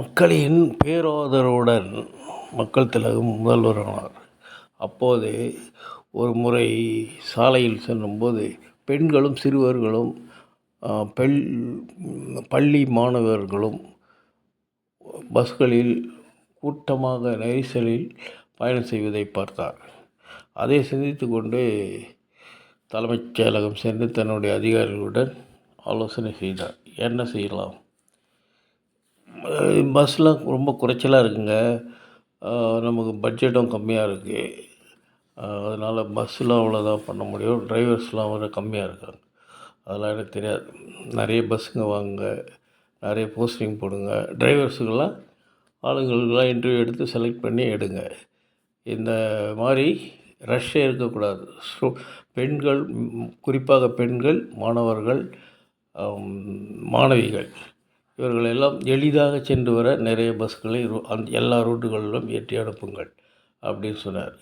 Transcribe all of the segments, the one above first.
மக்களின் பேராதரவுடன் மக்கள் திலகம் முதல்வரானார். அப்போது ஒரு முறை சாலையில் செல்லும்போது பெண்களும் சிறுவர்களும் பெல் பள்ளி மாணவர்களும் பஸ்களில் கூட்டமாக நெரிசலில் பயணம் செய்வதை பார்த்தார். அதை சிந்தித்து கொண்டு தலைமைச் செயலகம் சென்று தன்னுடைய அதிகாரிகளுடன் ஆலோசனை செய்தார். என்ன செய்யலாம்? பஸ்ஸெலாம் ரொம்ப குறைச்சலாக இருக்குங்க. நமக்கு பட்ஜெட்டும் கம்மியாக இருக்குது அதனால் பஸ்ஸில் அவ்வளோதான் பண்ண முடியும். டிரைவர்ஸ்லாம் வேறு கம்மியாக இருக்காங்க. அதெல்லாம் எனக்கு தெரியாது. நிறைய பஸ்ஸுங்க வாங்குங்க. நிறைய போஸ்டிங் போடுங்க. டிரைவர்ஸுக்கெல்லாம் ஆளுங்களுக்கெல்லாம் இன்டர்வியூ எடுத்து செலக்ட் பண்ணி எடுங்க. இந்த மாதிரி ரஷ்ஷே இருக்கக்கூடாது. ஸோ பெண்கள் குறிப்பாக பெண்கள் மாணவர்கள் மாணவிகள். இவர்கள் எல்லாம் எளிதாக சென்று வர நிறைய பஸ்களை அந் எல்லா ரூட்டுகளிலும் ஏற்றி அனுப்புங்கள் அப்படின்னு சொன்னார்.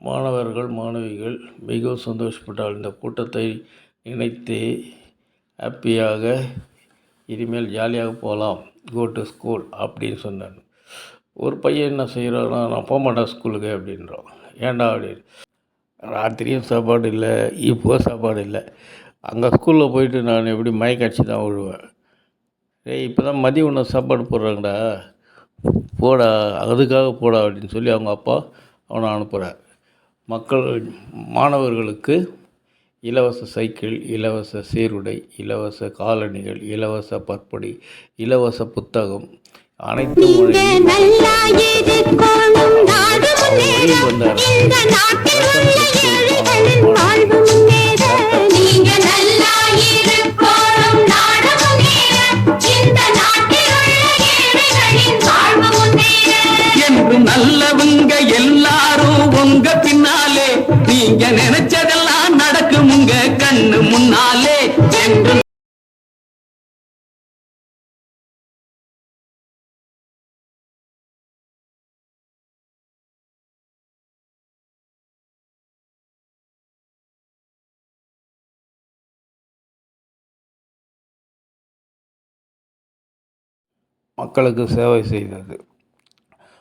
மாணவர்கள் மாணவிகள் மிகவும் சந்தோஷப்பட்டால் இந்த கூட்டத்தை நினைத்து ஹாப்பியாக இனிமேல் ஜாலியாக போகலாம் கோ டு ஸ்கூல் அப்படின்னு சொன்னான் ஒரு பையன் என்ன செய்கிறான்னா நான் போக மாட்டேன் ஸ்கூலுக்கு அப்படின்றான். ஏன்டா? அப்படின்னு. ராத்திரியும் சாப்பாடு இல்லை இப்போ சாப்பாடு இல்லை. அங்கே ஸ்கூலில் போயிட்டு நான் எப்படி மயக்கடிச்சு தான் விழுவேன்? ஏய் இப்போ தான் மதிய உணவு சாப்பாடு போடுறாங்கடா. போடா அதுக்காக போடா அப்படின்னு சொல்லி அவங்க அப்பா அவனை அனுப்புகிறார் மக்கள் மாணவர்களுக்கு இலவச சைக்கிள் இலவச சீருடை இலவச காலணிகள் இலவச பற்படி இலவச புத்தகம் அனைத்தும் வந்தார் நல்லவங்க எல்லாரும் உங்க பின்னாலே. நீங்க நினைச்சதெல்லாம் நடக்கும் உங்க கண்ணு முன்னாலே. என்று மக்களுக்கு சேவை செய்தது.